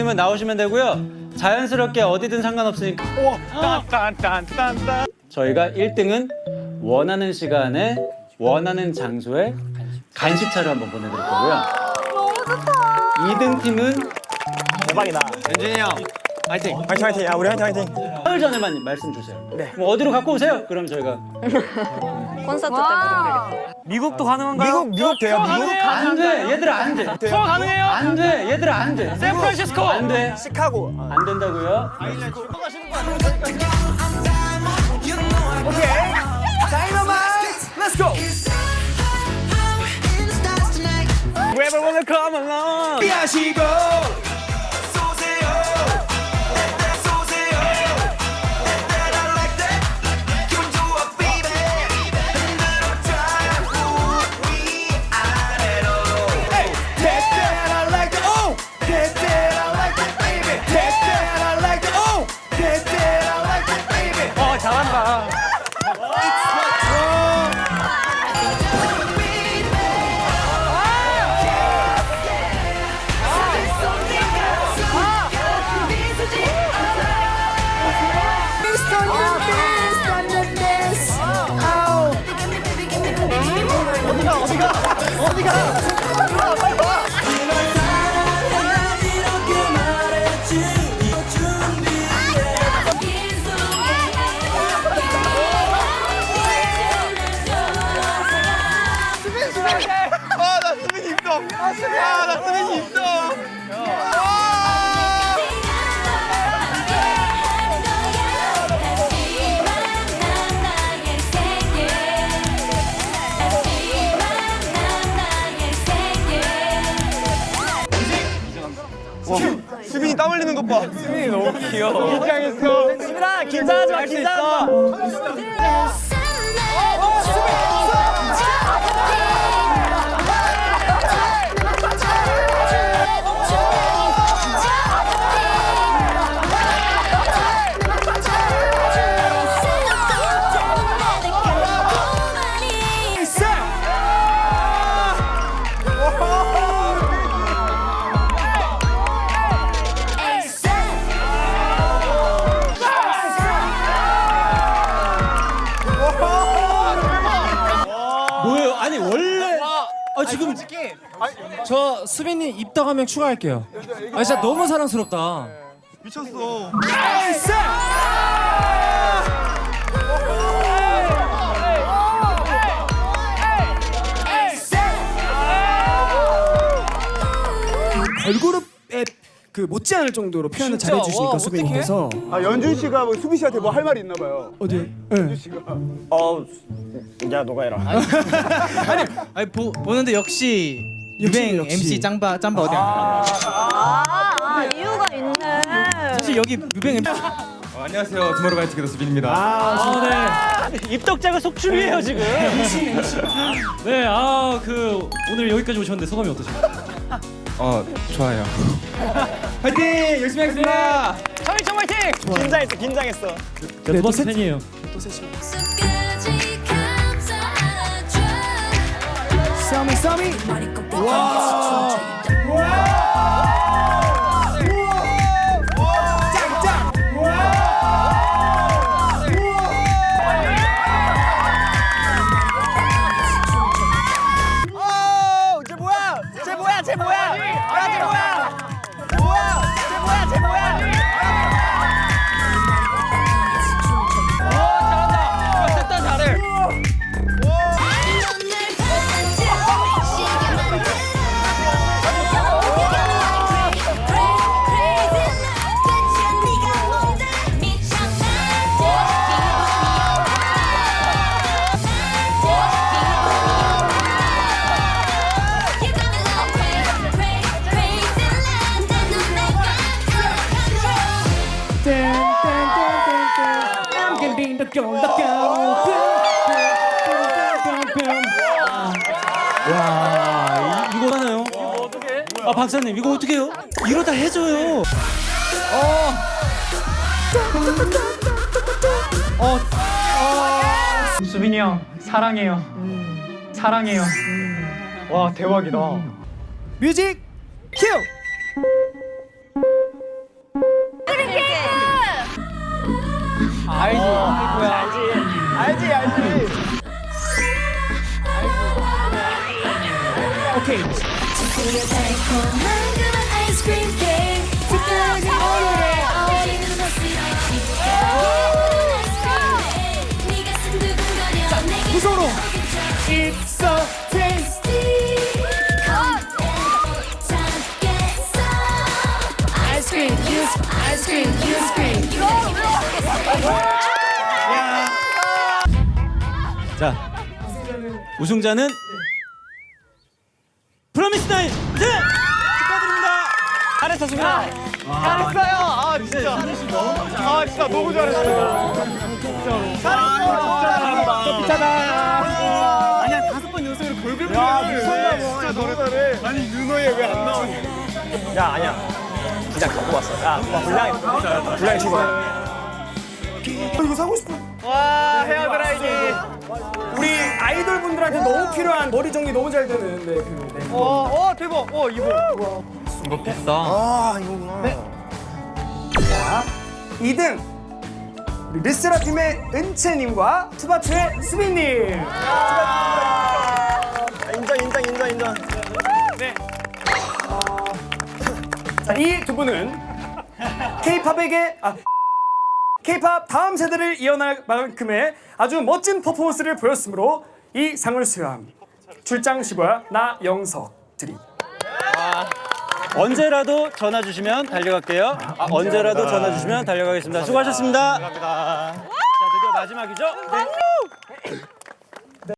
님은 나오시면 되고요. 자연스럽게 어디든 상관없으니까 딴딴딴딴. 저희가 1등은 원하는 시간에 원하는 장소에 간식차를 한번 보내드릴 거고요. 너무 좋다. 2등 팀은 대박이다. 연준이 형. 화이팅. 화이팅 화이팅. 야 우리 화이팅 화이팅. 사흘 전에만 말씀 주세요. 뭐 어디로 갖고 오세요? 그럼 저희가 콘서트 때 부르면 되겠다. 미국도 가능한가요? 미국 미국 돼요 미국? 안 돼. 얘들아 안 돼. 투어 가능해요? 안 돼. 얘들아 안 돼. 샌프란시스코. 안 돼. 시카고. 안 된다고요? Let's go. Whoever wanna come along. 하시고. 흘리는 것 봐. 수빈이 너무 귀여워. 긴장했어. 수빈아 긴장하지 마. 긴장하지 마. 아니 원래 아 지금 저 수빈님 입덕 한명 추가할게요. 아 진짜 너무 사랑스럽다. 미쳤어. 걸그룹에 그 못지않을 정도로 표현을 잘해주시니까 수빈님께서 아 연준 씨가 뭐 수비 씨한테 뭐 할 말이 있나 봐요. 어디? 예. 어, 야 너가 해라. 아니 보, 보는데 역시 역시, 유행 역시. MC 짱바 짬바 어디 안 아, 아, 이유가 있네. 사실 여기 유행 MC 안녕하세요. 투모로우바이트게더 수빈입니다. 아, 입덕자가 속출이에요 지금. 네, 아 그 오늘 여기까지 오셨는데 소감이 어떠신가요? 어 좋아요. 화이팅 열심히 하겠습니다. 청이청 화이팅! 긴장했어 긴장했어. 네, 두 번째 팬이에요. 쌈이 쌈이 오, 와 이, 이거 하나요? 아 박사님 이거 어떻게 해요? 이러다 해줘요. 수빈이 형 사랑해요. 사랑해요. 와 대박이다. 뮤직 큐. 고만그만 아이스크림 케이크. 특별하게 오늘의 어울리는 내게 무서워 It's so tasty. 아이스크림 아이스크림 자, 우승자는 프로미스 나인 네! 축하드립니다. 잘했어, 수빈아. 잘했어요. 아 진짜. 아 진짜 너무 잘했어요. 잘했어. 진짜. 아니야 다섯 번 연속으로 골글 야 미쳤나 봐 진짜 너무 잘해 아니 윤호에 왜안 나오냐 야 아니야. 그냥 갖고 왔어. 야 분량이 분량이 친구야. 이거 사고 싶어. 와 헤어 드라이기. 아이돌 분들한테 너무 필요한 머리 정리 너무 잘 되는 네, 그, 네. 어, 어 대박. 어 이거. 이거 비싸. 아 이거구나. 네. 2등 우리 르세라 팀의 은채님과 투바츠의 수빈님. 인정 인정 인정 인정. 자, 이 두 분은 K-팝에게 아 K-팝 다음 세대를 이어날 만큼의 아주 멋진 퍼포먼스를 보였으므로 이 상을 수여함. 출장 15야 나영석 드림. 언제라도 전화 주시면 달려갈게요. 아, 언제라도 전화 주시면 달려가겠습니다. 수고하셨습니다. 감사합니다. 자, 드디어 마지막이죠? 네.